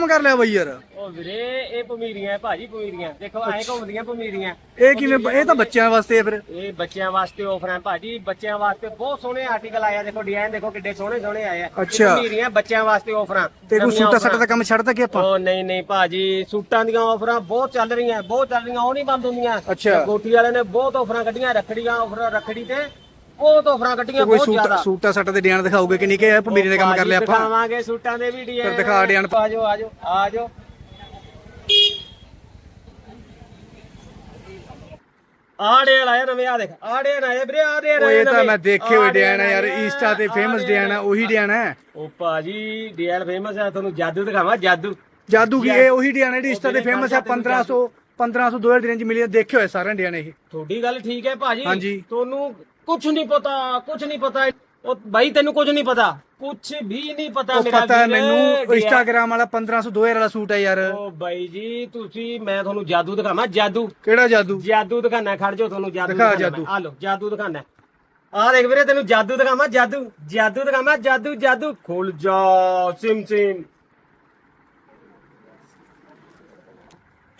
ਕੰਮ ਕਰ ਲਿਆ ਬਈ ਯਾਰ। ਉਹ ਵੀਰੇ ਇਹ ਪਮੀਰੀਆਂ ਹੈ ਭਾਜੀ ਪਮੀਰੀਆਂ। ਦੇਖੋ ਐਂ ਘੁੰਮਦੀਆਂ ਪਮੀਰੀਆਂ। ਇਹ ਕਿਵੇਂ ਇਹ ਤਾਂ ਬੱਚਿਆਂ ਵਾਸਤੇ ਆ ਫਿਰ। ਇਹ ਬੱਚਿਆਂ ਵਾਸਤੇ ਆਫਰ ਹੈ ਭਾਜੀ ਬੱਚਿਆਂ ਵਾਸਤੇ ਬਹੁਤ ਸੋਹਣੇ ਆਰਟੀਕਲ ਆਏ ਆ। ਦੇਖੋ ਡਿਜ਼ਾਈਨ ਦੇਖੋ ਕਿੱਡੇ ਸੋਹਣੇ ਸੋਹਣੇ ਆਏ ਆ। ਅੱਛਾ। ਪਮੀਰੀਆਂ ਬੱਚਿਆਂ ਵਾਸਤੇ ਆਫਰਾਂ ਤੇ ਕੋਈ ਸੂਟਾ। ਸੱਟਾ ਦਾ ਕੰਮ ਛੱਡਦਾ ਕਿ ਆਪਾਂ? ਉਹ ਨਹੀਂ ਨਹੀਂ ਭਾਜੀ ਸੂਟਾਂ ਦੀਆਂ ਆਫਰਾਂ ਬਹੁਤ ਚੱਲ ਰਹੀਆਂ ਬਹੁਤ ਚੱਲ ਰਹੀਆਂ ਉਹ ਨਹੀਂ ਬੰਦ ਹੁੰਦੀਆਂ। ਅੱਛਾ। ਕੋਠੀ ਵਾਲੇ ਨੇ ਬਹੁਤ ਆਫਰਾਂ ਕੱਢੀਆਂ ਰੱਖੜੀਆਂ ਆਫਰਾਂ ਰੱਖੜੀ ਤੇ। ਬਹੁਤ ਆਫਰਾਂ ਕੱਢੀਆਂ ਕੋਈ ਬਹੁਤ ਸੂਟਾ ਜ਼ਿਆਦਾ। ਸੂਟਾ ਸੱਟਾ ਦੇ ਡਿਜ਼ਾਈਨ ਦਿਖਾਓਗੇ ਕਿ ਨਹੀਂ ਕਿ ਇਹ ਕੰਮ ਕਰ ਲਿਆ ਆਪਾਂ? ਦਿਖਾਵਾਂਗੇ ਸੂਟਾਂ ਦੇ ਵੀ ਡਿਜ਼ਾਈਨ। ਫਿਰ ਦਿਖਾ ਡਿਜ਼ਾਈਨ। ਆਜੋ ਆਜੋ ਆਜੋ ਆੜੇ ਆਇਆ ਨਵੇਂ ਆ ਦੇਖ ਆੜੇ ਆਇਆ ਵੀਰੇ ਆੜੇ ਉਹ ਇਹ ਤਾਂ ਮੈਂ ਦੇਖੇ ਹੋਏ ਡਿਜ਼ਾਈਨ ਆ ਯਾਰ ਇੰਸਟਾ ਤੇ ਫੇਮਸ ਡਿਜ਼ਾਈਨ ਆ ਉਹੀ ਡਿਜ਼ਾਈਨ ਹੈ ਉਹ ਭਾਜੀ ਡਿਜ਼ਾਈਨ ਫੇਮਸ ਹੈ ਤੁਹਾਨੂੰ ਜਾਦੂ ਦਿਖਾਵਾਂ ਜਾਦੂ। ਜਾਦੂ ਕੀ ਇਹ ਉਹੀ ਡਿਜ਼ਾਈਨ ਹੈ ਜਿਹੜੀ ਇੰਸਟਾ ਤੇ ਫੇਮਸ ਹੈ 1500 1500 2000 ਦੀ ਰੇਂਜ ਮਿਲੀ ਹੈ, ਦੇਖੇ ਹੋਏ ਸਾਰੇ ਡਿਜ਼ਾਈਨ ਇਹ। ਤੁਹਾਡੀ ਗੱਲ ਠੀਕ ਹੈ ਭਾਜੀ। ਹਾਂਜੀ। ਤੁਹਾਨੂੰ ਕੁਝ ਨਹੀਂ ਪਤਾ ਕੁਝ ਨਹੀਂ ਪਤਾ। ਉਹ ਬਾਈ ਤੈਨੂੰ ਕੁਝ ਨਹੀਂ ਪਤਾ? ਕੁਝ ਵੀ ਨਹੀਂ ਪਤਾ ਉਹ ਮੇਰਾ ਪਤਾ ਹੈ ਵੀਰ। ਮੈਨੂੰ ਇੰਸਟਾਗ੍ਰਾਮ ਵਾਲਾ 1500 2000 ਵਾਲਾ ਸੂਟ ਹੈ ਯਾਰ। ਉਹ ਬਾਈ ਜੀ ਤੁਸੀਂ ਮੈਂ ਤੁਹਾਨੂੰ ਜਾਦੂ ਦਿਖਾਵਾਂ ਜਾਦੂ। ਕਿਹੜਾ ਜਾਦੂ? ਜਾਦੂ ਦਿਖਾਣਾ ਖੜ ਜਾਓ ਤੁਹਾਨੂੰ ਜਾਦੂ ਦਿਖਾ ਜਾਦੂ। ਆ ਲਓ ਜਾਦੂ ਦਿਖਾਣਾ। ਆ ਦੇਖ ਵੀਰੇ ਤੈਨੂੰ ਜਾਦੂ ਦਿਖਾਵਾਂ ਜਾਦੂ। ਜਾਦੂ ਦਿਖਾਵਾਂ ਜਾਦੂ ਜਾਦੂ। ਖੁੱਲ ਜਾ ਸਿਮ ਸਿਮ।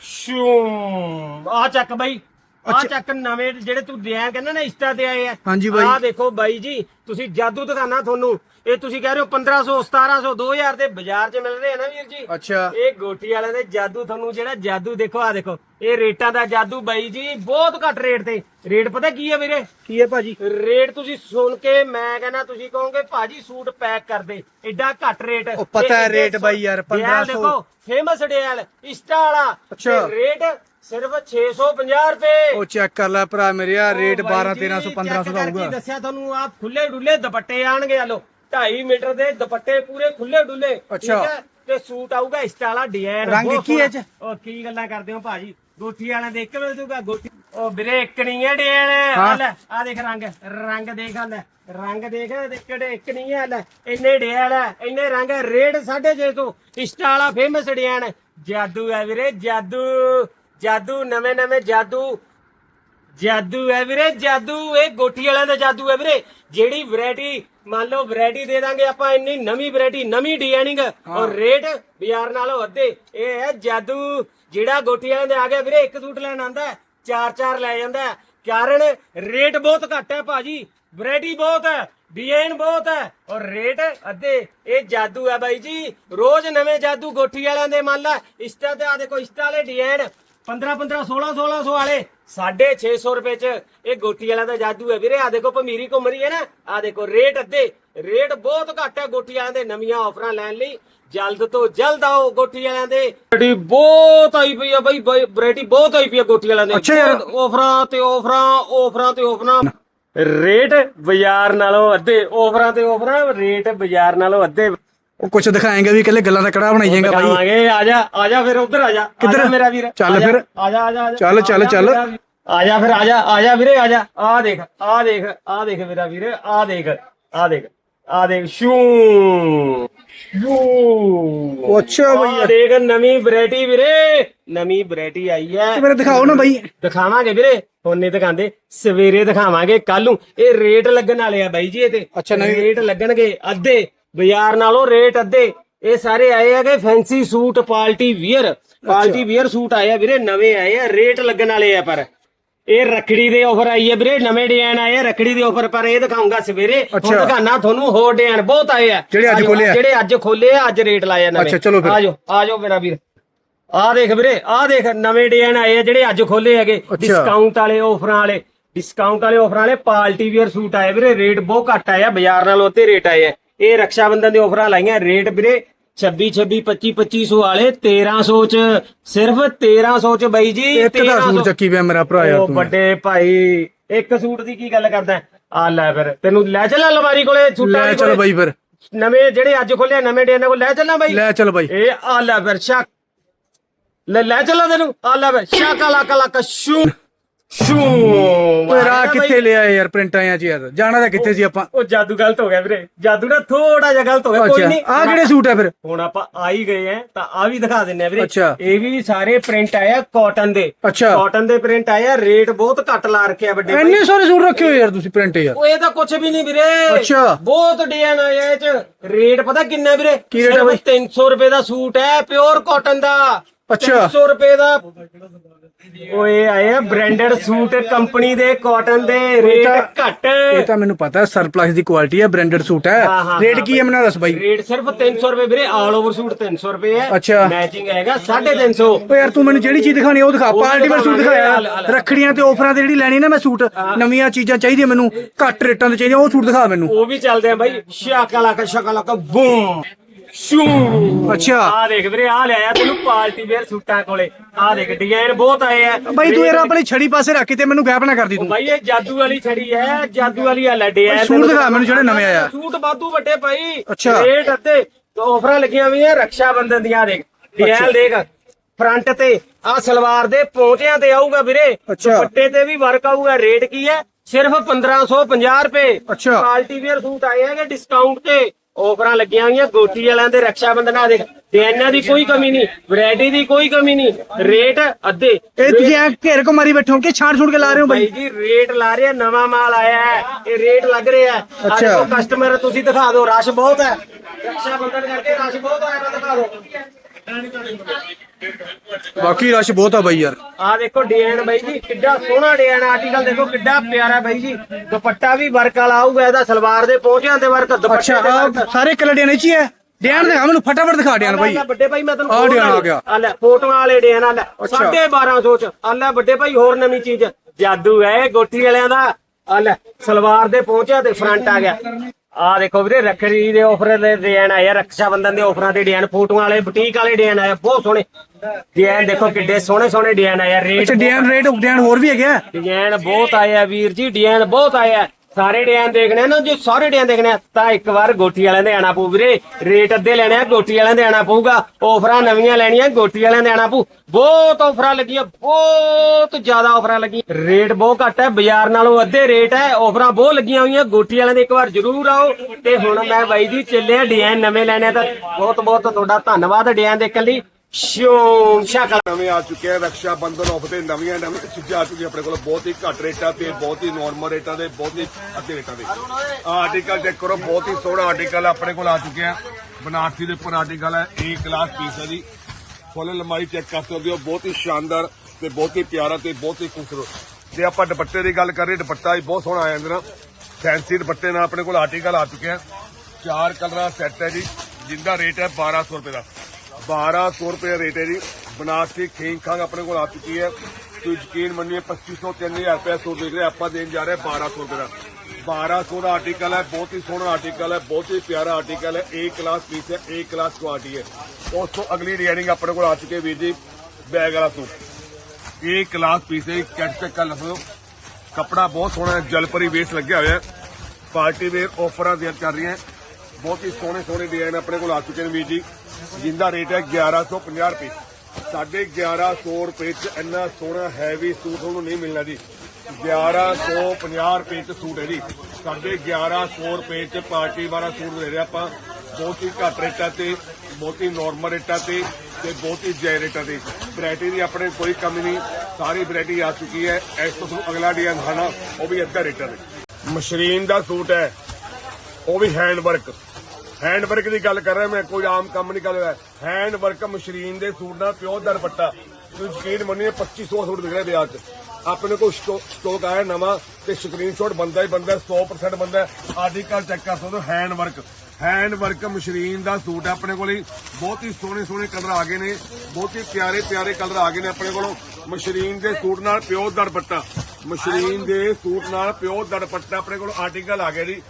ਸ਼ੂਮ ਆ ਚੱਕ ਬਾਈ। ਆ। ਚੱਕ ਨਵੇਂ ਜਿਹੜੇ ਤੂੰ ਡਿਜ਼ਾਈਨ ਕਹਿੰਦਾ ਨਾ ਇੰਸਟਾ ਤੇ ਆਏ ਆ। ਹਾਂਜੀ ਬਾਈ। ਆ ਦੇਖੋ ਬਾਈ ਜੀ ਤੁਸੀਂ ਜਾਦੂ ਦਿਖਾਣਾ ਤੁਹਾਨੂੰ। ਇਹ ਤੁਸੀਂ ਕਹਿ ਰਹੇ ਹੋ 1500 1700 2000 ਦੇ ਬਾਜ਼ਾਰ 'ਚ ਮਿਲ ਰਹੇ ਆ ਨਾ ਵੀਰ ਜੀ? ਅੱਛਾ। ਇਹ ਗੋਟੀ ਵਾਲਿਆਂ ਦੇ ਜਾਦੂ ਤੁਹਾਨੂੰ ਜਿਹੜਾ ਜਾਦੂ ਦੇਖੋ ਆ ਦੇਖੋ। ਇਹ ਰੇਟਾਂ ਦਾ ਜਾਦੂ ਬਾਈ ਜੀ ਬਹੁਤ ਘੱਟ ਰੇਟ ਤੇ। ਰੇਟ ਪਤਾ ਕੀ ਹੈ ਵੀਰੇ? ਕੀ ਹੈ ਭਾਜੀ? ਰੇਟ ਤੁਸੀਂ ਸੁਣ ਕੇ ਮੈਂ ਕਹਿੰਦਾ ਤੁਸੀਂ ਕਹੋਗੇ ਭਾਜੀ ਸੂਟ ਪੈਕ ਕਰ ਦੇ। ਐਡਾ ਘੱਟ ਰੇਟ। ਉਹ ਪਤਾ ਹੈ ਰੇਟ ਬਾਈ ਯਾਰ, 1500 ਦੇਖੋ ਫੇਮਸ ਡੇਲ ਇਸਟਾ ਵਾਲਾ। ਅੱਛਾ। ਤੇ ਰੇਟ ਸਿਰਫ 650 ਰੁਪਏ। ਉਹ ਚੈੱਕ ਕਰ ਲੈ ਭਰਾ ਮੇਰੇ ਯਾਰ ਰੇਟ ਉਹ ਬਾਈ 12 ਜੀ, 1300 check 1500 ਦਾ ਹੋਊਗਾ। ਦੱਸਿਆ ਤੁਹਾਨੂੰ ਆ ਖੁੱਲੇ ਡੁੱਲੇ ਦੁਪੱਟੇ ਆਣਗੇ ਆ ਲੋ 2.5 ਮੀਟਰ ਦੇ ਦੁਪੱਟੇ ਪੂਰੇ ਖੁੱਲੇ ਡੁੱਲੇ ਅੱਛਾ। ਤੇ ਸੂਟ ਆਊਗਾ ਇਸ ਵਾਲਾ ਡਿਜ਼ਾਈਨ ਰੰਗ ਕੀ ਹੈ ਸੋਹਣਾ। ਉਹ ਕੀ ਗੱਲਾਂ ਕਰਦੇ ਹੋ ਭਾਜੀ? ਗੋਠੀ ਵਾਲਿਆਂ ਦੇ ਇੱਕ ਮਿਲ ਜੂਗਾ ਗੋਠੀ। ਉਹ ਵੀਰੇ ਇੱਕ ਨਹੀਂ ਹੈ। ਆ ਲੈ ਆ ਦੇਖ ਰੰਗ ਰੰਗ ਦੇਖ ਆ ਲੈ ਰੰਗ ਦੇਖ ਕਿਹੜੇ ਇੱਕ ਨਹੀਂ ਹੈ ਲੈ ਇੰਨੇ ਡਿਜ਼ਾਈਨ ਹੈ ਇੰਨੇ ਰੰਗ ਰੇਟ 650 ਇੰਸਟਾ ਵਾਲਾ ਫੇਮਸ ਡਿਜ਼ਾਈਨ ਜਾਦੂ ਹੈ ਵੀਰੇ ਜਾਦੂ। ਜਾਦੂ ਨਵੇਂ ਨਵੇਂ ਜਾਦੂ। ਜਾਦੂ ਹੈ ਵੀਰੇ ਜਾਦੂ। ਇਹ ਗੋਟੀ ਵਾਲਿਆਂ ਦਾ ਜਾਦੂ ਹੈ ਵੀਰੇ। ਜਿਹੜੀ ਵੈਰਾਈਟੀ ਮੰਨ ਲਓ ਵੈਰਾਈਟੀ ਦੇ ਦਾਂਗੇ ਆਪਾਂ ਇੰਨੀ ਨਵੀਂ ਵੈਰਾਈਟੀ ਨਵੀਂ ਡਿਜ਼ਾਈਨਿੰਗ ਔਰ ਰੇਟ ਬਾਜ਼ਾਰ ਨਾਲੋਂ ਅੱਧੇ ਇਹ ਹੈ ਜਾਦੂ। ਜਿਹੜਾ ਗੋਟੀ ਵਾਲਿਆਂ ਦੇ ਆ ਗਿਆ ਵੀਰੇ ਇੱਕ ਸੂਟ ਲੈਣ ਆਂਦਾ ਚਾਰ ਚਾਰ ਲੈ ਜਾਂਦਾ। ਕਾਰਨ ਰੇਟ ਬਹੁਤ ਘੱਟ ਹੈ ਭਾਜੀ। ਵੈਰਾਈਟੀ ਬਹੁਤ ਹੈ ਡਿਜ਼ਾਈਨ ਬਹੁਤ ਹੈ ਔਰ ਰੇਟ ਅੱਧੇ। ਇਹ ਜਾਦੂ ਹੈ ਬਾਈ ਜੀ। ਰੋਜ਼ ਨਵੇਂ ਜਾਦੂ ਗੋਠੀ ਵਾਲਿਆਂ ਦੇ ਮੰਨ ਲਾ ਇੰਸਟਾ ਤੇ ਆ ਦੇਖੋ ਇੰਸਟਾ ਵਾਲੇ ਡਿਜ਼ਾਈਨ 15 15 16 1600 ਵਾਲੇ। 650 ਰੁਪਏ ਚ ਇਹ ਗੋਟੀ ਵਾਲਿਆਂ ਦਾ ਜਾਦੂ ਹੈ ਵੀਰੇ। ਆ ਦੇਖੋ ਭਮੀਰੀ ਘੁੰਮ ਰਹੀ ਹੈ ਨਾ। ਆ ਦੇਖੋ ਰੇਟ ਅੱਧੇ। ਰੇਟ ਬਹੁਤ ਘੱਟ ਹੈ ਗੋਟੀ ਵਾਲਿਆਂ ਦੇ ਨਵੀਆਂ ਆਫਰਾਂ ਲੈਣ ਲਈ। ਜਲਦ ਤੋਂ ਜਲਦ ਆਓ ਗੋਟੀ ਵਾਲਿਆਂ ਦੇ। ਵੈਰਾਈਟੀ ਬਹੁਤ ਆਈ ਪਈ ਆ ਬਈ ਵੈਰਾਈਟੀ ਬਹੁਤ ਆਈ ਪਈ ਆ ਗੋਟੀ ਵਾਲਿਆਂ ਦੇ। ਆਫਰਾਂ ਤੇ ਆਫਰਾਂ ਆਫਰਾਂ ਤੇ ਆਫਰਾਂ। ਰੇਟ ਬਾਜ਼ਾਰ ਨਾਲੋਂ ਅੱਧੇ ਆਫਰਾਂ ਤੇ ਆਫਰਾਂ ਰੇਟ ਬਾਜ਼ਾਰ ਨਾਲੋਂ ਅੱਧੇ। ਉਹ ਕੁਝ ਦਿਖਾਏਗਾ ਵੀ ਇਕੱਲੇ ਗੱਲਾਂ ਦਾ ਕੜਾ ਬਣਾਈ ਜਾਏਗਾ ਭਾਈ ਦਿਖਾਵਾਂਗੇ ਆ ਜਾ ਆ ਜਾ ਫਿਰ ਉਧਰ ਆ ਜਾ ਕਿੱਧਰ? ਮੇਰਾ ਵੀਰ ਚੱਲ ਫਿਰ। ਆ ਜਾ ਆ ਜਾ। ਚੱਲ, ਚੱਲ, ਚੱਲ। ਆ ਜਾ ਫਿਰ ਆ ਜਾ ਆ ਜਾ ਵੀਰੇ ਆ ਜਾ ਆ ਦੇਖ ਆ ਦੇਖ ਆ ਦੇਖ ਮੇਰਾ ਵੀਰ ਆ ਦੇਖ ਆ ਦੇਖ ਆ ਦੇਖ ਸ਼ੂ ਉਹ ਅੱਛਾ ਬਈ ਦੇਖ ਨਵੀਂ ਵੈਰਾਈਟੀ ਵੀਰੇ ਨਵੀਂ ਵੈਰਾਈਟੀ ਆਈ ਹੈ ਮੇਰੇ ਦਿਖਾਓ ਨਾ ਬਾਈ ਦਿਖਾਵਾਂਗੇ ਵੀਰੇ ਹੁਣ ਨਹੀਂ ਦਿਖਾਉਂਦੇ ਸਵੇਰੇ ਦਿਖਾਵਾਂਗੇ ਕੱਲ ਨੂੰ ਇਹ ਰੇਟ ਲੱਗਣ ਵਾਲੇ ਆ ਬਾਈ ਜੀ ਇਹ ਤੇ ਅੱਛਾ, ਨਵੀਂ- ਰੇਟ ਲੱਗਣਗੇ ਅੱਧੇ ਬਾਜ਼ਾਰ ਨਾਲੋਂ ਰੇਟ ਅੱਧੇ। ਇਹ ਸਾਰੇ ਆਏ ਹੈਗੇ fancy suit party wear party wear suit ਆਏ ਆ ਵੀਰੇ ਨਵੇਂ ਆਏ ਆ। ਰੇਟ ਲੱਗਣ ਵਾਲੇ ਆ ਪਰ। ਇਹ ਰਖੜੀ ਦੇ ਆਫਰ ਆਈ ਹੈ ਵੀਰੇ ਨਵੇਂ ਡਿਜ਼ਾਈਨ ਆਏ ਆ ਰਖੜੀ ਦੇ ਆਫਰ ਪਰ ਇਹ ਦਿਖਾਉਂਗਾ ਸਵੇਰੇ। ਹੁਣ। ਦਿਖਾਣਾ ਤੁਹਾਨੂੰ ਹੋਰ ਡਿਜ਼ਾਈਨ ਬਹੁਤ ਆਏ ਆ। ਜਿਹੜੇ ਅੱਜ ਖੋਲੇ ਆ। ਜਿਹੜੇ ਅੱਜ ਖੋਲੇ ਆ ਅੱਜ ਰੇਟ ਲਾਏ ਆ ਨਵੇਂ। ਅੱਛਾ, ਚਲੋ ਫਿਰ। ਆਜੋ ਆਜੋ ਮੇਰਾ ਵੀਰ। ਆ ਦੇਖ ਵੀਰੇ ਆ ਦੇਖ ਨਵੇਂ ਡਿਜ਼ਾਈਨ ਆਏ ਆ ਜਿਹੜੇ ਅੱਜ ਖੋਲੇ ਹੈਗੇ। ਡਿਸਕਾਊਂਟ ਵਾਲੇ ਆਫਰਾਂ ਵਾਲੇ। ਡਿਸਕਾਊਂਟ ਵਾਲੇ ਆਫਰਾਂ ਵਾਲੇ ਪਾਰਟੀ ਵੀਅਰ ਸੂਟ ਆਏ ਵੀਰੇ ਰੇਟ ਬਹੁਤ ਘੱਟ ਆਏ ਆ ਬਾਜ਼ਾਰ ਨਾਲੋਂ ਉੱਤੇ ਰੇਟ ਆਏ ਆ। ਇਹ ਰਕਸ਼ਾ ਬੰਧਨ ਦੇ ਆਫਰਾਂ ਲਾਈਆਂ। ਰੇਟ ਵੀਰੇ 26 26 25 2500 ਵਾਲੇ 1300 ਚ ਸਿਰਫ 1300 ਚ ਬਾਈ ਜੀ ਇੱਕ ਦਾ 1300 ਸੂਟ ਚੱਕੀ ਪਿਆ ਮੇਰਾ ਭਰਾ ਯਾਰ ਉਹ ਤੂੰ। ਵੱਡੇ ਭਾਈ ਇੱਕ ਸੂਟ ਦੀ ਕੀ ਗੱਲ ਕਰਦਾ? ਆ ਲੈ ਫਿਰ ਤੈਨੂੰ ਲੈ ਚੱਲਾਂ ਅਲਮਾਰੀ ਕੋਲੇ ਸੂਟਾਂ ਲੈ ਚਲ। ਬਾਈ ਫਿਰ। ਨਵੇਂ ਜਿਹੜੇ ਅੱਜ ਖੋਲੇ ਨਵੇਂ ਡਿਜ਼ਾਈਨਾਂ ਕੋਲ ਲੈ ਚੱਲਾਂ ਬਾਈ? ਲੈ ਚਲ ਬਾਈ। ਇਹ ਆ ਲੈ ਫਿਰ ਸ਼ੱਕ। ਲੈ ਲੈ ਚੱਲਾਂ ਤੈਨੂੰ। ਆ ਲੈ ਫਿਰ ਸ਼ਾਕਾ ਲਾ ਕਲਾ ਕਸ਼ੂ ਸ਼ੂ ਓਏ ਰਾਹ ਕਿੱਥੇ ਲਿਆ ਯਾਰ ਪ੍ਰਿੰਟਾਂ ਆ ਚ ਯਾਰ ਜਾਣਾ ਤਾਂ ਕਿੱਥੇ ਸੀ ਆਪਾਂ? ਉਹ ਜਾਦੂ ਗਲਤ ਹੋ ਗਿਆ ਵੀਰੇ। ਜਾਦੂ ਨਾ ਥੋੜਾ ਜਿਹਾ ਗਲਤ ਹੋ ਗਿਆ ਕੋਈ ਨਹੀਂ। ਆ ਕਿਹੜੇ ਸੂਟ ਆ ਫਿਰ? ਹੁਣ ਆਪਾਂ ਆ ਹੀ ਗਏ ਆ ਤਾਂ ਆ ਵੀ ਦਿਖਾ ਦਿੰਨੇ ਆ ਵੀਰੇ। ਇਹ ਵੀ ਸਾਰੇ ਪ੍ਰਿੰਟ ਆਏ ਆ ਕਾਟਨ ਦੇ। ਕਾਟਨ ਦੇ ਪ੍ਰਿੰਟ ਆਏ ਆ ਰੇਟ ਬਹੁਤ ਘੱਟ ਲਾ ਰੱਖਿਆ ਵੱਡੇ ਭਾਈ ਇੰਨੇ ਸਾਰੇ ਸੂਟ ਰੱਖੇ ਹੋਏ ਯਾਰ ਤੁਸੀਂ ਪ੍ਰਿੰਟ ਯਾਰ। ਉਹ ਇਹ ਤਾਂ ਕੁਝ ਵੀ ਨਹੀਂ ਵੀਰੇ। ਅੱਛਾ। ਬਹੁਤ ਡਿਜ਼ਾਈਨ ਆਇਆ ਇਹ ਚ। ਰੇਟ ਪਤਾ ਕਿੰਨਾ ਵੀਰੇ? ਕੀ ਰੇਟ ਆ ਸਿਰਫ 300 ਰੁਪਏ ਦਾ ਸੂਟ ਹੈ ਪਿਓਰ ਕਾਟਨ ਦਾ। ਅੱਛਾ। 300 ਰੁਪਏ ਦਾ ਓਏ ਆਏ ਬ੍ਰਾਂਡਡ ਸੂਟ ਕੰਪਨੀ ਦੇ ਕਾਟਨ ਦੇ ਰੇਟ ਘੱਟ। ਇਹ ਤਾਂ ਮੈਨੂੰ ਪਤਾ ਸਰਪਲਸ ਦੀ ਕੁਆਲਿਟੀ ਹੈ ਬ੍ਰਾਂਡਡ ਸੂਟ ਹੈ। ਰੇਟ ਕੀ ਹੈ ਮੈਨੂੰ ਦੱਸ ਬਾਈ। ਰੇਟ ਸਿਰਫ 300 ਰੁਪਏ ਵੀਰੇ ਆਲ ਓਵਰ ਸੂਟ 300 ਰੁਪਏ ਹੈ। ਅੱਛਾ। ਮੈਚਿੰਗ ਹੈਗਾ 350 ਓ ਯਾਰ ਤੂੰ ਮੈਨੂੰ ਜਿਹੜੀ ਚੀਜ਼ ਦਿਖਾਣੀ ਉਹ ਦਿਖਾ। ਪਾਰਟੀ ਵੇਅਰ ਸੂਟ ਦਿਖਾਇਆ। ਰੱਖੜੀਆਂ ਤੇ ਆਫਰਾਂ ਤੇ ਜਿਹੜੀ ਲੈਣੀ ਨਾ ਮੈਂ ਸੂਟ ਨਵੀਆਂ ਚੀਜ਼ਾਂ ਚਾਹੀਦੀਆਂ ਮੈਨੂੰ ਘੱਟ ਰੇਟਾਂ ਤੇ ਚਾਹੀਦੀਆਂ ਉਹ ਸੂਟ ਦਿਖਾ ਮੈਨੂੰ। ਉਹ ਵੀ ਚੱਲਦੇ ਆ ਬਾਈ। ਸ਼ਾਕਲਾਕਾ ਸ਼ਾਕਲਾਕਾ ਬੂਮ ਸ਼ੂ। ਅੱਛਾ। ਆ ਦੇਖ ਵੀਰੇ ਆ ਲਿਆਇਆ ਤੈਨੂੰ ਪਾਰਟੀ ਵੇਅਰ ਸੂਟਾਂ ਕੋਲੇ। ਆ ਦੇਖ ਡਿਜ਼ਾਈਨ ਬਹੁਤ ਆਏ ਆ। ਬਾਈ ਤੂੰ ਯਾਰ ਆਪਣੀ ਛੜੀ ਪਾਸੇ ਰੱਖ ਤੇ ਮੈਨੂੰ ਗੈਪ ਨਾ ਕਰਦੀ ਤੂੰ। ਭਾਈ ਇਹ ਜਾਦੂ ਵਾਲੀ ਛੜੀ ਹੈ ਜਾਦੂ ਵਾਲੀ ਆ ਲੱਡੇ ਆ। ਸੂਟ ਦਿਖਾ ਮੈਨੂੰ ਜਿਹੜੇ ਨਵੇਂ ਆਏ ਆ। ਸੂਟ ਬਾਦੂ ਵੱਡੇ ਭਾਈ। ਅੱਛਾ। ਰੇਟ ਅੱਤੇ ਆਫਰਾਂ ਲੱਗੀਆਂ ਹੋਈਆਂ ਰੱਖਿਆ ਬੰਧਨ ਦੀਆਂ ਦੇਖ। ਡਿਜ਼ਾਈਨ ਦੇਖ। ਫਰੰਟ ਤੇ ਆ ਸਲਵਾਰ ਦੇ ਪੌਂਚਿਆਂ ਤੇ ਆਊਗਾ ਵੀਰੇ। ਅੱਛਾ। ਦੁਪੱਟੇ ਤੇ ਵੀ ਵਰਕ ਆਊਗਾ। ਰੇਟ ਕੀ ਹੈ? ਸਿਰਫ 1550 ਰੁਪਏ। ਅੱਛਾ। ਪਾਰਟੀ ਵੇਅਰ ਸੂਟ ਆਏ ਹੈਗੇ ਡਿਸਕਾਊਂਟ ਤੇ। ਆਫਰਾਂ ਲੱਗੀਆਂ ਹੋਈਆਂ ਗੋਟੀ ਵਾਲਿਆਂ ਦੇ ਰੱਖਿਆ ਬੰਧਨ ਆ ਦੇਖ ਡਿਜ਼ਾਈਨਾਂ ਦੀ ਕੋਈ ਕਮੀ ਨਹੀਂ ਵੈਰਾਈਟੀ ਦੀ ਕੋਈ ਕਮੀ ਨਹੀਂ। ਰੇਟ ਅੱਧੇ। ਇਹ ਤੁਸੀਂ ਐ ਘੇਰ ਕੋ ਮਾਰੀ ਬੈਠੇ ਕਿ ਛਾੜ ਛੂੜ ਕੇ ਲਾ ਰਹੇ ਹੋ ਬਾਈ ਜੀ ਰੇਟ ਲਾ ਰਹੇ ਆ ਨਵਾਂ ਮਾਲ ਆਇਆ ਹੈ। ਇਹ ਰੇਟ ਲੱਗ ਰਿਹਾ ਹੈ। ਅੱਛਾ। ਦੇਖੋ ਕਸਟਮਰ ਤੁਸੀਂ ਦਿਖਾ ਦਿਓ ਰਸ਼ ਬਹੁਤ ਹੈ। ਰਕਸ਼ਾ ਬੰਧਨ ਕਰਕੇ ਰਸ਼ ਬਹੁਤ ਆਇਆ ਤਾਂ ਦਿਖਾ ਦਿਓ। ਬਾਕੀ ਰਸ਼ ਬਹੁਤ ਆ ਬਾਈ ਯਾਰ। ਆ ਦੇਖੋ ਡਿਜ਼ਾਈਨ ਬਾਈ ਜੀ ਕਿੱਡਾ ਸੋਹਣਾ ਡਿਜ਼ਾਈਨ ਆਰਟੀਕਲ ਦੇਖੋ ਕਿੱਡਾ ਪਿਆਰਾ ਬਾਈ ਜੀ। ਦੁਪੱਟਾ ਵੀ ਵਰਕ ਵਾਲਾ ਆਊਗਾ ਇਹਦਾ ਸਲਵਾਰ ਦੇ ਪਹੁੰਚਿਆਂ ਤੇ ਵਰਕ ਦੁਪੱਟੇ ਅੱਛਾ ਤੇ ਆਹ ਵਰਕ। ਸਾਰੇ ਕਲਰ ਡਿਆਨ ਚ ਹੀ ਹੈ? ਡਿਆਨ ਦਿਖਾ ਮੈਨੂੰ ਫਟਾਫਟ ਦਿਖਾ ਡਿਆਨ ਬਾਈ। ਵੱਡੇ ਭਾਈ ਮੈਂ ਤੈਨੂੰ ਆਹ ਡਿਜ਼ਾਈਨ ਆ। ਗਿਆ। ਆ ਲੈ ਫੋਟੋਆਂ ਵਾਲੇ ਡਿਜ਼ਾਈਨ ਆ ਲੈ ਅੱਛਾ। 1250 ਚ। ਆ ਲੈ ਵੱਡੇ ਭਾਈ ਹੋਰ ਨਵੀਂ ਚੀਜ਼। ਜਾਦੂ ਹੈ ਇਹ ਗੋਟੀ ਵਾਲਿਆਂ ਦਾ। ਆ ਲੈ ਸਲਵਾਰ ਦੇ ਪਹੁੰਚਿਆ ਤੇ ਫਰੰਟ ਆ ਗਿਆ। ਆ ਦੇਖੋ ਵੀਰੇ ਰੱਖੜੀ ਦੇ ਆਫਰ ਦੇ ਡਿਜ਼ਾਈਨ ਆਏ ਆ, ਰਕਸ਼ਾ ਬੰਧਨ ਦੇ ਆਫਰਾਂ ਦੇ ਡਿਜ਼ਾਈਨ ਫੋਟੋਆਂ ਵਾਲੇ ਬੁਟੀਕ ਵਾਲੇ ਡਿਜ਼ਾਈਨ ਆਏ ਆ, ਬਹੁਤ ਸੋਹਣੇ। ਡਿਜ਼ਾਈਨ ਦੇਖੋ ਕਿੱਡੇ ਸੋਹਣੇ ਸੋਹਣੇ ਡਿਜ਼ਾਈਨ ਆਏ ਆ ਰੇਟ ਅੱਛਾ ਡਿਆਨ ਰੇਟ ਡਿਆਨ ਹੋਰ ਵੀ ਹੈਗਾ ਡਿਜ਼ਾਈਨ ਬਹੁਤ ਆਏ ਆ ਵੀਰ ਜੀ ਡਿਜ਼ਾਈਨ ਬਹੁਤ ਆਏ ਆ। ਸਾਰੇ ਡਿਜ਼ਾਈਨ ਦੇਖਣੇ ਆ ਨਾ, ਜੇ ਸਾਰੇ ਡਿਜ਼ਾਈਨ ਦੇਖਣੇ ਆ, ਤਾਂ ਇੱਕ ਵਾਰ ਗੋਟੀ ਵਾਲਿਆਂ ਦੇ ਆਣਾ ਪਊ ਵੀਰੇ। ਰੇਟ ਅੱਧੇ ਲੈਣੇ ਆ, ਗੋਟੀ ਵਾਲਿਆਂ ਦੇ ਆਣਾ ਪਊਗਾ। ਆਫਰਾਂ ਨਵੀਆਂ ਲੈਣੀਆਂ, ਗੋਟੀ ਵਾਲਿਆਂ ਦੇ ਆਣਾ ਪਊ। ਬਹੁਤ ਆਫਰਾਂ ਲੱਗੀਆਂ, ਬਹੁਤ ਜ਼ਿਆਦਾ ਆਫਰਾਂ ਲੱਗੀਆਂ। ਰੇਟ ਬਹੁਤ ਘੱਟ ਹੈ, ਬਾਜ਼ਾਰ ਨਾਲੋਂ ਅੱਧੇ ਰੇਟ ਹੈ ਆਫਰਾਂ ਬਹੁਤ ਲੱਗੀਆਂ ਹੋਈਆਂ। ਗੋਟੀ ਵਾਲਿਆਂ ਦੇ ਇੱਕ ਵਾਰ ਜ਼ਰੂਰ ਆਓ ਤੇ ਹੁਣ ਮੈਂ ਬਾਈ ਜੀ ਚੱਲਿਆ, ਡਿਜ਼ਾਈਨ ਨਵੇਂ ਲੈਣੇ ਆ ਤਾਂ ਬਹੁਤ ਬਹੁਤ ਤੁਹਾਡਾ ਧੰਨਵਾਦ ਡਿਜ਼ਾਈਨ ਦੇਖਣ ਲਈ। ਸ਼ੋਮ ਸ਼ਕਲ ਨਵੇਂ ਆ ਚੁੱਕੇ ਆ ਰਕਸ਼ਾ ਬੰਧਨ ਆਫ ਤੇ ਨਵੀਆਂ ਨਵੀਆਂ ਚੀਜ਼ਾਂ ਆ ਚੁੱਕੀਆਂ ਆਪਣੇ ਕੋਲ। ਬਹੁਤ ਹੀ ਘੱਟ ਰੇਟਾਂ ਤੇ, ਬਹੁਤ ਹੀ ਨਾਰਮਲ ਰੇਟਾਂ ਤੇ ਬਹੁਤ ਹੀ ਅੱਧੇ ਰੇਟਾਂ ਤੇ ਆਰਟੀਕਲ ਚੈੱਕ ਕਰੋ, ਬਹੁਤ ਹੀ ਸੋਹਣਾ ਆਰਟੀਕਲ ਆਪਣੇ ਕੋਲ ਆ ਚੁੱਕਿਆ। ਬਨਾਰਸੀ ਦੇ ਉੱਪਰ ਆਰਟੀਕਲ ਹੈ ਏ ਕਲਾਸ ਪੀਸ ਹੈ ਜੀ। ਫੁੱਲ ਲੰਬਾਈ ਚੈੱਕ ਕਰ ਸਕਦੇ ਹੋ, ਬਹੁਤ ਹੀ ਸ਼ਾਨਦਾਰ ਤੇ ਬਹੁਤ ਹੀ ਪਿਆਰਾ ਤੇ ਬਹੁਤ ਹੀ ਖੂਬਸੂਰਤ। ਜੇ ਆਪਾਂ ਦੁਪੱਟੇ ਦੀ ਗੱਲ ਕਰੀਏ, ਦੁਪੱਟਾ ਵੀ ਬਹੁਤ ਸੋਹਣਾ ਆਇਆ ਇਹਦੇ ਨਾਲ ਫੈਂਸੀ ਦੁਪੱਟੇ ਨਾਲ ਆਪਣੇ ਕੋਲ ਆਰਟੀਕਲ ਆ ਚੁੱਕਿਆ। ਚਾਰ ਕਲਰਾਂ ਸੈੱਟ ਹੈ ਜੀ, ਜਿੰਦਾ ਰੇਟ ਹੈ 1200 ਰੁਪਏ ਦਾ। 1200 ਰੁਪਏ ਰੇਟ ਹੈ ਜੀ। ਬਨਾਰਸੀ ਖੇਂਗ ਖਾਂਗ ਆਪਣੇ ਕੋਲ ਆ ਚੁੱਕੀ ਹੈ। ਤੁਸੀਂ ਯਕੀਨ ਮੰਨੀਏ 2500 3000 ਰੁਪਏ ਸੂਟ ਦੇਖ ਰਹੇ, ਆਪਾਂ ਦੇਣ ਜਾ ਰਹੇ ਹਾਂ 1200 ਰੁਪਏ ਦਾ। 1200 ਦਾ ਆਰਟੀਕਲ ਹੈ, ਬਹੁਤ ਹੀ ਸੋਹਣਾ ਆਰਟੀਕਲ ਹੈ, ਬਹੁਤ ਹੀ ਪਿਆਰਾ ਆਰਟੀਕਲ ਹੈ। ਏ ਕਲਾਸ ਪੀਸ ਹੈ ਏ ਕਲਾਸ ਕੁਆਲਿਟੀ ਹੈ। ਉਸ ਤੋਂ ਅਗਲੀ ਡਿਜ਼ਾਈਨਿੰਗ ਆਪਣੇ ਕੋਲ ਆ ਚੁੱਕੀ ਹੈ ਵੀਰ ਜੀ ਬੈਗ ਵਾਲਾ ਸੂਟ। ਏ ਕਲਾਸ ਪੀਸ ਹੈ ਕੈਟ ਚੈੱਕ ਕਰ ਕਪੜਾ ਬਹੁਤ ਸੋਹਣਾ ਹੈ, ਜਲਪਰੀ ਵੇਸ ਲੱਗਿਆ ਹੋਇਆ ਹੈ। ਪਾਰਟੀ ਵੇਅਰ ਆਫਰਾਂ ਦੀਆਂ ਚੱਲ ਰਹੀਆਂ ਬਹੁਤ ਹੀ ਸੋਹਣੇ ਸੋਹਣੇ ਡਿਜ਼ਾਈਨ ਆਪਣੇ ਕੋਲ ਆ ਚੁੱਕੇ ਨੇ ਵੀਰ ਜੀ। ਜਿੰਦਾ ਰੇਟ ਹੈ 1150 ਰੁਪਏ। ਸਾਢੇ 1100 ਰੁਪਏ ਚ ਇੰਨਾ ਸੋਹਣਾ ਹੈਵੀ ਸੂਟ ਤੁਹਾਨੂੰ ਨਹੀਂ ਮਿਲਣਾ ਜੀ। 1150 ਰੁਪਏ ਚ ਸੂਟ ਹੈ ਜੀ। ਸਾਢੇ 1100 ਰੁਪਏ ਚ ਪਾਰਟੀ ਵਾਲਾ ਸੂਟ ਦੇ ਰਹੇ ਆਪਾਂ। ਬਹੁਤ ਹੀ ਘੱਟ ਰੇਟਾਂ ਤੇ, ਬਹੁਤ ਹੀ ਨਾਰਮਲ ਰੇਟਾਂ ਤੇ ਤੇ ਬਹੁਤ ਹੀ ਜੈ ਰੇਟਾਂ ਤੇ। ਵੈਰਾਈਟੀ ਦੀ ਆਪਣੇ ਕੋਈ ਕਮੀ ਨਹੀਂ। ਸਾਰੀ ਵੈਰਾਈਟੀ ਆ ਚੁੱਕੀ ਹੈ। ਇਸ ਤੋਂ ਅਗਲਾ ਡਿਜ਼ਾਈਨ ਖਾਣਾ ਉਹ ਵੀ ਅੱਧਾ ਰੇਟਾਂ ਤੇ। ਮਸ਼ਰੀਨ ਦਾ ਸੂਟ ਹੈ। ਉਹ ਵੀ ਹੈਂਡ ਵਰਕ ਹੈਂਡ ਵਰਕ ਦੀ ਗੱਲ ਕਰ ਰਿਹਾ ਮੈਂ, ਕੋਈ ਆਮ ਕੰਮ ਨਹੀਂ ਕਰ ਰਿਹਾ। ਹੈਂਡ ਵਰਕ ਮਸ਼ੀਨ ਦੇ ਸੂਟ ਨਾਲ ਪਿਓਰ ਦਾ ਦੁਪੱਟਾ। ਤੁਸੀਂ ਯਕੀਨ ਮੰਨੀਏ 2500 ਸੂਟ ਵਿਕ ਰਿਹਾ ਬਾਜ਼ਾਰ 'ਚ। ਆਪਣੇ ਕੋਲ ਸਟਾਕ ਆਇਆ ਨਵਾਂ ਤੇ ਸਕਰੀਨਸ਼ਾਟ ਬੰਦਾ ਹੀ ਬੰਦਾ 100% ਬੰਦਾ ਆਰਟੀਕਲ ਚੈੱਕ ਕਰ ਸਕਦੇ ਹੋ hand work hand work machine ਦਾ ਸੂਟ ਹੈ ਆਪਣੇ ਕੋਲ ਹੀ। ਬਹੁਤ ਹੀ ਸੋਹਣੇ ਸੋਹਣੇ ਕਲਰ ਆ ਗਏ ਨੇ। ਬਹੁਤ ਹੀ ਪਿਆਰੇ ਪਿਆਰੇ ਕਲਰ ਆ ਗਏ ਨੇ ਆਪਣੇ ਕੋਲੋਂ। ਮਸ਼ੀਨ ਦੇ ਸੂਟ ਨਾਲ ਪਿਓਰ ਦਾ ਦੁਪੱਟਾ। ਮਸ਼ੀਨ ਦੇ ਸੂਟ ਨਾਲ ਪਿਓਰ ਦਾ ਦੁਪੱਟਾ ਆਪਣੇ ਕੋਲ ਆਰਟੀਕਲ ਆ ਗਿਆ ਜੀ।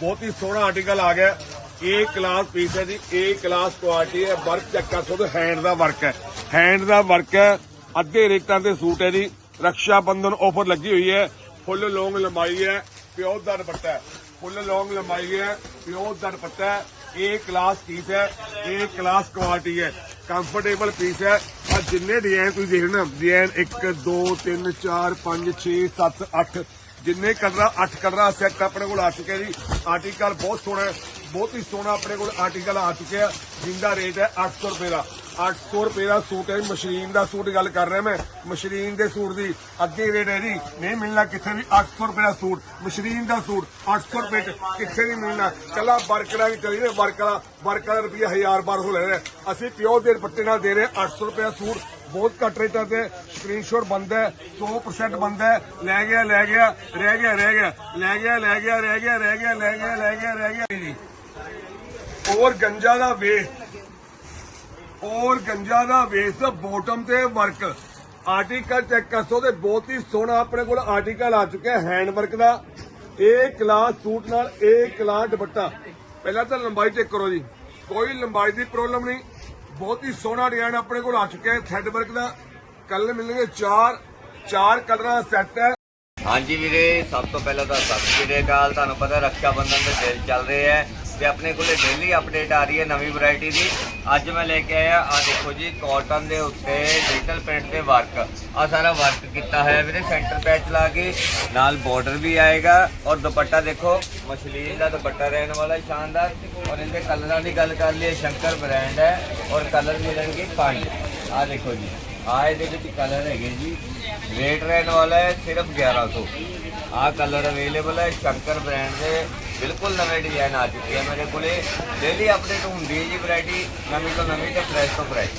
ਬਹੁਤ ਹੀ ਸੋਹਣਾ ਆਰਟੀਕਲ ਆ ਗਿਆ। ਏ ਕਲਾਸ ਪੀਸ ਹੈ ਜੀ ਏ ਕਲਾਸ ਕੁਆਲਿਟੀ ਹੈ ਵਰਕ ਚੈੱਕ ਕਰ ਸਕਦੇ ਹੈਂਡ ਦਾ ਵਰਕ ਹੈ। ਹੈਂਡ ਦਾ ਵਰਕ ਹੈ, ਅੱਧੇ ਰੇਟਾਂ ਦੇ ਸੂਟ ਹੈ ਜੀ ਰਕਸ਼ਾ ਬੰਧਨ ਆਫਰ ਲੱਗੀ ਹੋਈ ਹੈ, ਫੁੱਲ ਲੌਂਗ ਲੰਬਾਈ ਹੈ, ਪਿਓਰ ਦਾ ਦੁਪੱਟਾ ਹੈ। ਫੁੱਲ ਲੌਂਗ ਲੰਬਾਈ ਹੈ, ਪਿਓਰ ਦਾ ਦੁਪੱਟਾ ਹੈ ਏ ਕਲਾਸ ਪੀਸ ਹੈ ਏ ਕਲਾਸ ਕੁਆਲਿਟੀ ਹੈ ਕੰਫਰਟੇਬਲ ਪੀਸ ਹੈ, ਆ ਜਿੰਨੇ ਡਿਜ਼ਾਈਨ ਤੁਸੀਂ ਦੇਖ ਰਹੇ ਨਾ ਡਿਜ਼ਾਈਨ 1 2 3 4 5 6 7 8 ਜਿੰਨੇ ਕਲਰਾਂ 8 ਕਲਰਾਂ ਸੈੱਟ ਆਪਣੇ ਕੋਲ ਆ ਚੁੱਕੇ ਜੀ। ਆਰਟੀਕਲ ਬਹੁਤ ਸੋਹਣਾ ਬਹੁਤ ਹੀ ਸੋਹਣਾ ਆਪਣੇ ਕੋਲ ਆਰਟੀਕਲ ਆ ਚੁੱਕਿਆ ਜਿੰਦਾ ਰੇਟ ਹੈ 800 ਰੁਪਏ ਦਾ। 800 ਰੁਪਏ ਦਾ ਸੂਟ ਹੈ, ਮਸ਼ੀਨ ਦਾ ਸੂਟ ਗੱਲ ਕਰ ਰਿਹਾ ਮੈਂ। ਮਸ਼ੀਨ ਦੇ ਸੂਟ ਦੀ ਅੱਗੇ ਰੇਟ ਹੈ ਜੀ, ਨਹੀਂ ਮਿਲਣਾ ਕਿੱਥੇ ਵੀ 800 ਰੁਪਏ ਦਾ ਸੂਟ, ਮਸ਼ੀਨ ਦਾ ਸੂਟ 800 ਰੁਪਏ ਕਿੱਥੇ ਨਹੀਂ ਮਿਲਣਾ। ਕੱਲਾ ਵਰਕਰਾਂ ਵੀ ਕਰੀ ਨੇ, ਵਰਕਰਾਂ ਵਰਕਰਾਂ ਦਾ 1000 1200 ਲੈ ਰਹੇ ਅਸੀਂ ਪਿਓਰ ਦੇ ਦੁਪੱਟੇ ਨਾਲ ਦੇ ਰਹੇ ਹਾਂ 800 ਰੁਪਏ ਦਾ ਸੂਟ, ਬਹੁਤ ਘੱਟ ਰੇਟਾਂ ਤੇ ਸਕਰੀਨਸ਼ਾਟ ਬੰਦਾ ਹੈ 100% ਬੰਦਾ ਲੈ ਗਿਆ ਲੈ ਗਿਆ, ਰਹਿ ਗਿਆ ਰਹਿ ਗਿਆ, ਲੈ ਗਿਆ ਲੈ ਗਿਆ, ਰਹਿ ਗਿਆ ਰਹਿ ਗਿਆ, ਲੈ ਗਿਆ ਲੈ ਗਿਆ, ਰਹਿ ਗਿਆ। ਔਰ ਗੰਜਾ ਦਾ ਵੇਸਟ ਔਰ ਗੰਜਾ ਦਾ ਵੇਸਟ ਬੋਟਮ ਤੇ ਵਰਕ ਆਰਟੀਕਲ ਚੈੱਕ ਕਰੋ ਤੇ ਬਹੁਤ ਹੀ ਸੋਹਣਾ ਆਪਣੇ ਕੋਲ ਆਰਟੀਕਲ ਆ ਚੁੱਕਿਆ ਹੈਂਡ ਵਰਕ ਦਾ। ਇਹ ਕਲਾਸ ਸੂਟ ਨਾਲ ਇਹ ਕਲਾਸ ਦੁਪੱਟਾ। ਪਹਿਲਾਂ ਤਾਂ ਲੰਬਾਈ ਚੈੱਕ ਕਰੋ ਜੀ। ਕੋਈ ਲੰਬਾਈ ਦੀ ਪ੍ਰੋਬਲਮ ਨਹੀਂ। ਬਹੁਤ ਹੀ ਸੋਹਣਾ ਡਿਜ਼ਾਈਨ ਆਪਣੇ ਕੋਲ ਆ ਚੁੱਕਿਆ ਹੈ ਥ੍ਰੈਡ ਵਰਕ ਦਾ। ਕਲਰ ਮਿਲਣਗੇ ਚਾਰ ਚਾਰ ਕਲਰਾਂ ਦਾ ਸੈੱਟ ਹੈ। ਹਾਂਜੀ ਵੀਰੇ, ਸਭ ਤੋਂ ਪਹਿਲਾਂ ਤਾਂ ਸਤਿ ਸ਼੍ਰੀ ਅਕਾਲ। ਤੁਹਾਨੂੰ ਪਤਾ ਰੱਖਿਆ ਬੰਧਨ ਦੇ ਦਿਨ ਚੱਲ ਰਹੇ ਹੈ। ਤੇ ਆਪਣੇ ਕੋਲੇ ਡੇਲੀ ਅਪਡੇਟ ਆ ਰਹੀ ਹੈ ਨਵੀਂ ਵੈਰਾਈਟੀ ਦੀ। ਅੱਜ ਮੈਂ ਲੈ ਕੇ ਆਇਆ ਆ ਦੇਖੋ ਜੀ ਕਾਟਨ ਦੇ ਉੱਤੇ ਡਿਜੀਟਲ ਪ੍ਰਿੰਟ ਤੇ ਵਰਕ ਆ ਸਾਰਾ ਵਰਕ ਕੀਤਾ ਹੋਇਆ ਵੀਰੇ ਸੈਂਟਰ ਪੈਚ ਲਾ ਕੇ। ਨਾਲ ਬਾਰਡਰ ਵੀ ਆਏਗਾ। ਔਰ ਦੁਪੱਟਾ ਦੇਖੋ ਮਛਲੀਨ ਦਾ ਦੁਪੱਟਾ ਰਹਿਣ ਵਾਲਾ, ਸ਼ਾਨਦਾਰ। ਔਰ ਇਹਦੇ ਕਲਰਾਂ ਦੀ ਗੱਲ ਕਰ ਲਈਏ, ਸ਼ੰਕਰ ਬ੍ਰਾਂਡ ਹੈ। ਔਰ ਕਲਰ ਮਿਲਣਗੇ ਪੰਜ। ਆ ਦੇਖੋ ਜੀ। ਆ ਇਹਦੇ ਵਿੱਚ ਕਲਰ ਹੈਗੇ ਜੀ। ਰੇਟ ਰਹਿਣ ਵਾਲਾ ਹੈ, ਸਿਰਫ 1100 ਆਹ ਕਲਰ ਅਵੇਲੇਬਲ ਹੈ, ਸ਼ੰਕਰ ਬ੍ਰਾਂਡ ਦੇ। ਬਿਲਕੁਲ ਨਵੇਂ ਡਿਜ਼ਾਈਨ ਆ ਚੁੱਕੇ ਆ ਮੇਰੇ ਕੋਲੇ। ਡੇਲੀ ਅਪਡੇਟ ਹੁੰਦੀ ਹੈ ਜੀ ਵੈਰਾਈਟੀ ਨਵੀਂ ਤੋਂ ਨਵੀਂ ਤੇ ਫਰੈਸ਼ ਤੋਂ ਫਰੈਸ਼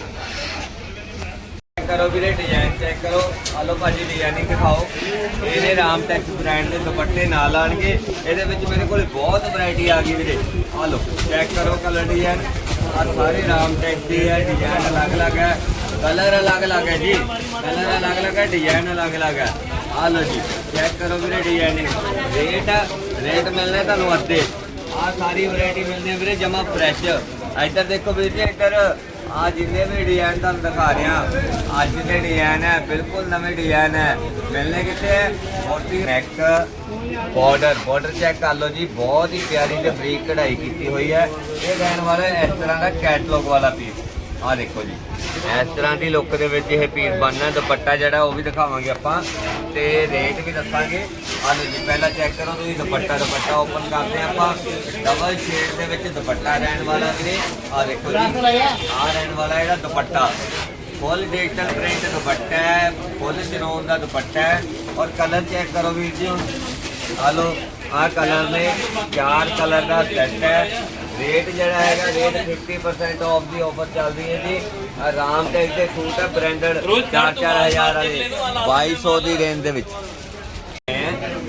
ਚੈੱਕ ਕਰੋ ਵੀਰੇ ਡਿਜ਼ਾਈਨ ਚੈੱਕ ਕਰੋ। ਆਲੋ ਲਓ ਭਾਜੀ ਡਿਜ਼ਾਈਨਿੰਗ ਦਿਖਾਓ। ਇਹਦੇ ਰਾਮ ਟੈਕਸ ਬ੍ਰਾਂਡ ਦੇ ਦੁਪੱਟੇ ਨਾਲ ਆਣਗੇ। ਇਹਦੇ ਵਿੱਚ ਮੇਰੇ ਕੋਲ ਬਹੁਤ ਵੈਰਾਈਟੀ ਆ ਗਈ ਵੀਰੇ। ਆਲੋ ਚੈੱਕ ਕਰੋ ਕਲਰ ਡਿਜ਼ਾਈਨ ਆ ਸਾਰੇ ਰਾਮ ਟੈਕਸ ਦੇ ਹੈ ਡਿਜ਼ਾਈਨ ਅਲੱਗ-ਅਲੱਗ ਹੈ। ਕਲਰ ਅਲੱਗ-ਅਲੱਗ ਹੈ ਜੀ। ਕਲਰ ਅਲੱਗ-ਅਲੱਗ ਹੈ, ਡਿਜ਼ਾਈਨ ਅਲੱਗ-ਅਲੱਗ ਹੈ। ਆ ਲਓ ਜੀ ਚੈੱਕ ਕਰੋ ਵੀਰੇ ਡਿਜ਼ਾਈਨਿੰਗ ਰੇਟ ਰੇਟ ਮਿਲਨੇ ਤੁਹਾਨੂੰ ਅੱਧੇ। ਆ ਸਾਰੀ ਵੈਰਾਈਟੀ ਮਿਲਦੀ ਹੈ ਵੀਰੇ, ਜਮਾ ਫਰੈਸ਼ ਇੱਧਰ ਦੇਖੋ ਵੀਰ ਜੀ, ਇੱਧਰ ਆ ਜਿੰਨੇ ਵੀ ਡਿਜ਼ਾਈਨ ਤੁਹਾਨੂੰ ਦਿਖਾ ਰਿਹਾ, ਅੱਜ ਦੇ ਡਿਜ਼ਾਈਨ ਹੈ, ਬਿਲਕੁਲ ਨਵੇਂ ਡਿਜ਼ਾਈਨ ਹੈ। ਮਿਲਨੇ ਕਿੱਥੇ ਹੈ? ਮੋਟੀ ਨੈਕ ਬਾਰਡਰ ਬਾਰਡਰ ਚੈੱਕ ਕਰ ਲਓ ਜੀ। ਬਹੁਤ ਹੀ ਪਿਆਰੀ ਤੇ ਬਰੀਕ ਕਢਾਈ ਕੀਤੀ ਹੋਈ ਹੈ। ਇਹ ਰਹਿਣ ਵਾਲਾ ਇਸ ਤਰ੍ਹਾਂ ਦਾ ਕੈਟਲੌਗ ਵਾਲਾ ਪੀਸ ਆ ਦੇਖੋ ਜੀ। ਇਸ ਤਰ੍ਹਾਂ ਦੀ ਲੁੱਕ ਦੇ ਵਿੱਚ ਇਹ ਪੀਸ ਬਣਨਾ ਦੁਪੱਟਾ ਜਿਹੜਾ ਉਹ ਵੀ ਦਿਖਾਵਾਂਗੇ ਆਪਾਂ। ਤੇ ਰੇਟ ਵੀ ਦੱਸਾਂਗੇ। ਆ ਲਓ ਜੀ, ਪਹਿਲਾਂ ਚੈੱਕ ਕਰੋ ਤੁਸੀਂ, ਦੁਪੱਟਾ ਦੁਪੱਟਾ ਓਪਨ ਕਰਦੇ ਆਪਾਂ। ਡਬਲ ਸ਼ੇਡ ਦੇ ਵਿੱਚ ਦੁਪੱਟਾ ਰਹਿਣ ਵਾਲਾ ਵੀਰੇ। ਆ ਦੇਖੋ ਜੀ ਆ ਰਹਿਣ ਵਾਲਾ ਇਹਦਾ ਦੁਪੱਟਾ। ਫੁੱਲ ਡਿਜੀਟਲ ਪ੍ਰਿੰਟ ਦੁਪੱਟਾ ਹੈ ਫੁੱਲ ਚਨੋਨ ਦਾ ਦੁਪੱਟਾ ਹੈ। ਔਰ ਕਲਰ ਚੈੱਕ ਕਰੋ ਵੀਰ ਜੀ ਹੁਣ। ਆ ਲਓ ਆ ਕਲਰ ਨੇ ਚਾਰ ਕਲਰ ਦਾ ਸੈੱਟ ਹੈ। ਰੇਟ ਜਿਹੜਾ ਹੈਗਾ ਰੇਟ 50% ਆਫ ਦੀ ਆਫਰ ਚੱਲਦੀ ਹੈ ਜੀ। ਆਹ ਰਾਮ ਟੈਕ ਦੇ ਸੂਟ ਹੈ ਬ੍ਰਾਂਡਡ 4-4000 ਵਾਲੇ 2200 ਦੀ ਰੇਂਜ ਦੇ ਵਿੱਚ।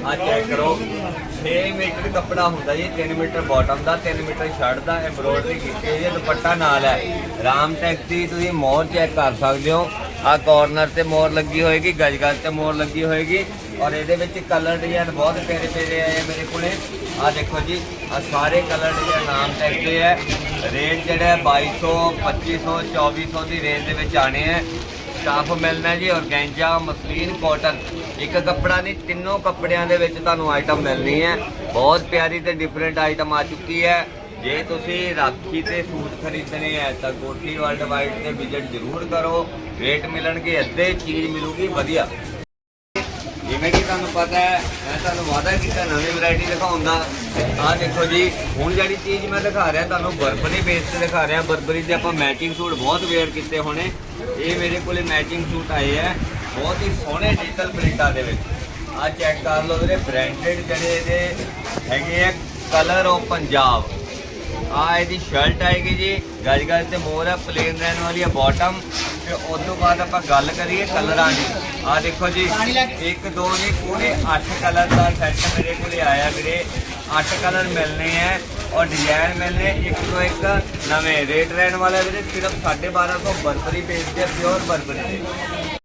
ਆ ਚੈੱਕ ਕਰੋ। 6 ਮੀਟਰ ਕੱਪੜਾ ਹੁੰਦਾ ਜੀ 3 ਮੀਟਰ ਬਾਟਮ ਦਾ 3 ਮੀਟਰ ਸ਼ਰਟ ਦਾ ਐਮਬ੍ਰੋਇਡਰੀ ਕੀਤੀ ਹੈ ਜੀ ਦੁਪੱਟਾ ਨਾਲ ਹੈ। ਰਾਮ ਟੈਕ ਦੀ ਤੁਸੀਂ ਮੋਹਰ ਚੈੱਕ ਕਰ ਸਕਦੇ ਹੋ। ਆ ਕਾਰਨਰ ਤੇ ਮੋਹਰ ਲੱਗੀ ਹੋਏਗੀ ਗਜ ਗਜ ਤੇ ਮੋਹਰ ਲੱਗੀ ਹੋਏਗੀ। ਔਰ ਇਹਦੇ ਵਿੱਚ ਕਲਰ ਡਿਜ਼ਾਈਨ ਬਹੁਤ ਪਿਆਰੇ ਪਿਆਰੇ ਆਏ ਮੇਰੇ ਕੋਲੇ। ਆ ਦੇਖੋ ਜੀ ਆ ਸਾਰੇ ਕਲਰ ਦੇ ਨਾਮ ਟੈਗ ਦੇ ਹੈ। ਰੇਟ ਜਿਹੜਾ ਹੈ 2200 2500 2400 ਦੀ ਰੇਂਜ ਦੇ ਵਿੱਚ ਆਣੇ ਹੈ। ਸਟਾਫ ਮਿਲਣਾ ਜੀ, ਔਰਗੈਂਜਾ, ਮਸਲੀਨ ਕਾਟਨ ਇੱਕ ਕੱਪੜਾ ਨਹੀਂ, ਤਿੰਨੋਂ ਕੱਪੜਿਆਂ ਦੇ ਵਿੱਚ ਤੁਹਾਨੂੰ ਆਈਟਮ ਮਿਲਣੀ ਹੈ। ਬਹੁਤ ਪਿਆਰੀ ਤੇ ਡਿਫਰੈਂਟ ਆਈਟਮ ਆ ਚੁੱਕੀ ਹੈ। ਜੇ ਤੁਸੀਂ ਰਾਖੀ ਤੇ ਸੂਟ ਖਰੀਦਣੇ ਹੈ, ਤਾਂ ਕੋਠੀ ਵਰਲਡ ਵਾਈਡ ਤੇ ਵਿਜ਼ਿਟ ਜ਼ਰੂਰ ਕਰੋ। ਰੇਟ ਮਿਲਣਗੇ, ਅੱਧੇ ਚੀਜ਼ ਮਿਲੂਗੀ, ਵਧੀਆ। ਜਿਵੇਂ ਕਿ ਤੁਹਾਨੂੰ ਪਤਾ ਹੈ, ਮੈਂ ਤੁਹਾਨੂੰ ਵਾਅਦਾ ਕੀਤਾ ਨਵੀਂ ਵੈਰਾਈਟੀ ਦਿਖਾਉਣ ਦਾ। ਆਹ ਦੇਖੋ ਜੀ, ਹੁਣ ਜਿਹੜੀ ਚੀਜ਼ ਮੈਂ ਦਿਖਾ ਰਿਹਾ, ਤੁਹਾਨੂੰ ਬਰਬਰੀ ਬੇਸ ਤੇ ਦਿਖਾ ਰਿਹਾ। ਬਰਬਰੀ ਦੇ ਆਪਾਂ ਮੈਚਿੰਗ ਸੂਟ ਬਹੁਤ ਵੇਅਰ ਕੀਤੇ ਹੋਣੇ। ਇਹ ਮੇਰੇ ਕੋਲੇ ਮੈਚਿੰਗ ਸੂਟ ਆਏ ਹੈ। ਬਹੁਤ ਹੀ ਸੋਹਣੇ ਡਿਜੀਟਲ ਪ੍ਰਿੰਟਾਂ ਦੇ ਵਿੱਚ। ਆਹ ਚੈੱਕ ਕਰ ਲਓ ਵੀਰੇ ਬ੍ਰਾਂਡਡ ਜਿਹੜੇ ਇਹਦੇ ਹੈਗੇ ਆ ਕਲਰ ਆਫ ਪੰਜਾਬ। ਆ ਇਹਦੀ ਸ਼ਰਟ ਆਏਗੀ ਜੀ। ਗੱਜ ਗੱਜ ਤੇ ਮੋਰ ਹੈ ਪਲੇਨ ਰਹਿਣ ਵਾਲੀ ਹੈ ਬਾਟਮ ਤੇ ਉਸ ਤੋਂ ਬਾਅਦ ਆਪਾਂ ਗੱਲ ਕਰੀਏ ਕਲਰਾਂ ਦੀ। ਆ ਦੇਖੋ ਜੀ ਇੱਕ ਦੋ ਨਹੀਂ ਪੂਰੇ 8 ਕਲਰ ਦਾ ਸੈੱਟ ਮੇਰੇ ਕੋਲੇ ਆਇਆ ਵੀਰੇ। 8 ਕਲਰ ਮਿਲਨੇ ਹੈ ਔਰ ਡਿਜ਼ਾਈਨ ਮਿਲਨੇ ਇੱਕ ਤੋਂ ਇੱਕ ਨਵੇਂ। ਰੇਟ ਰਹਿਣ ਵਾਲਾ ਵੀਰੇ ਸਿਰਫ 1250 ਬਰਬਰੀ ਪੇਜ ਤੇ ਪਿਓਰ ਬਰਬਰੀ। ਦੇ